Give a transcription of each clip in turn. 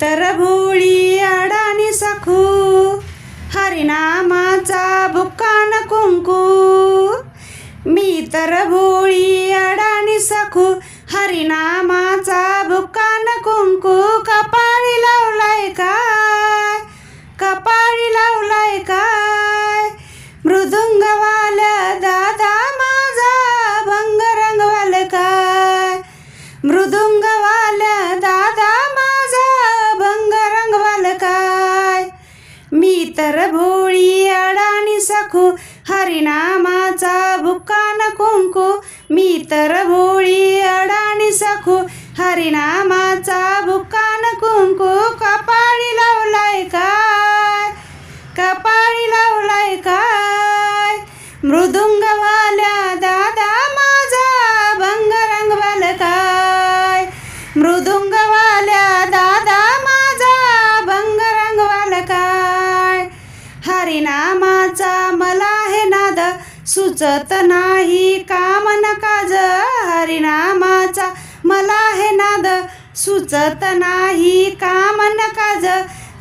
तर भोळी अडाणी सखू हरिनामाचा बुक्कान कुंकू. मी तर भोळी अडाणी सखू हरिनामा भोळी अडाणी सखू हरिनामाचा भुकान कुंकू. मी तर भोळी अडाणी सखू हरिनामा सुचत नाही. काम नकाज हरिनामाचा? मला हे नाद सुचत नाही. काम नकाज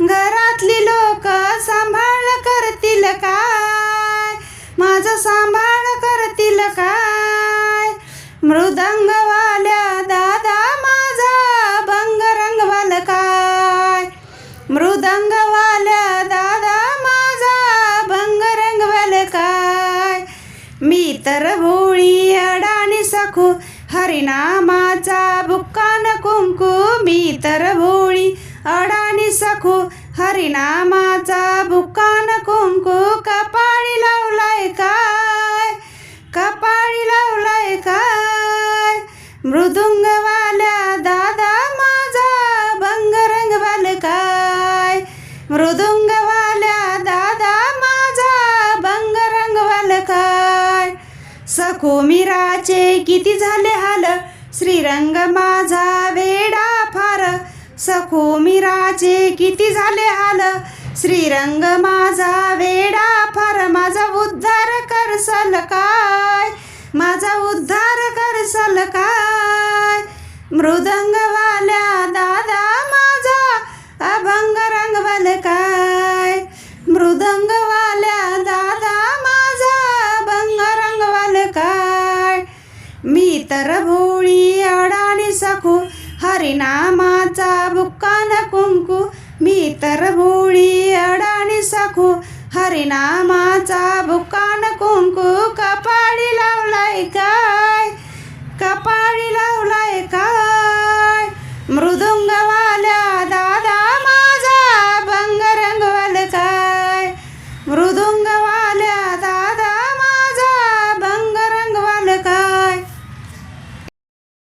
घरातली लोक सांभाळ करतील काय? माझं सांभाळ करतील काय? मृदंग तर भोळी अडाणी सखू हरिनामाचा बुक्कान कुंकू. मी तर भोळी अडाणी सखू हरिनामाचा बुक्कान कुंकू. कपाळी लावलाय काय? कपाळी लावलाय काय? मृदुंगवाल्या दादा माझा भंगरंगवाल काय? मृदुंग सखो किती झाले हाल? श्रीरंग माझा वेडा फार. सखो मिराचे किती झाले हाल? श्रीरंग माझा वेडा फार. माझा उद्धार करसल काय? माझा उद्धार करसल काय? मृदंगवाल्या दादा माझा अभंग रंगवल काय? मृदंग तर भोळी अडाणी सखू हरिनामाचा बुक्कान कुंकू मी तर भोळी अडाणी सखू हरिनामाचा बुक्कान कुंकू कपा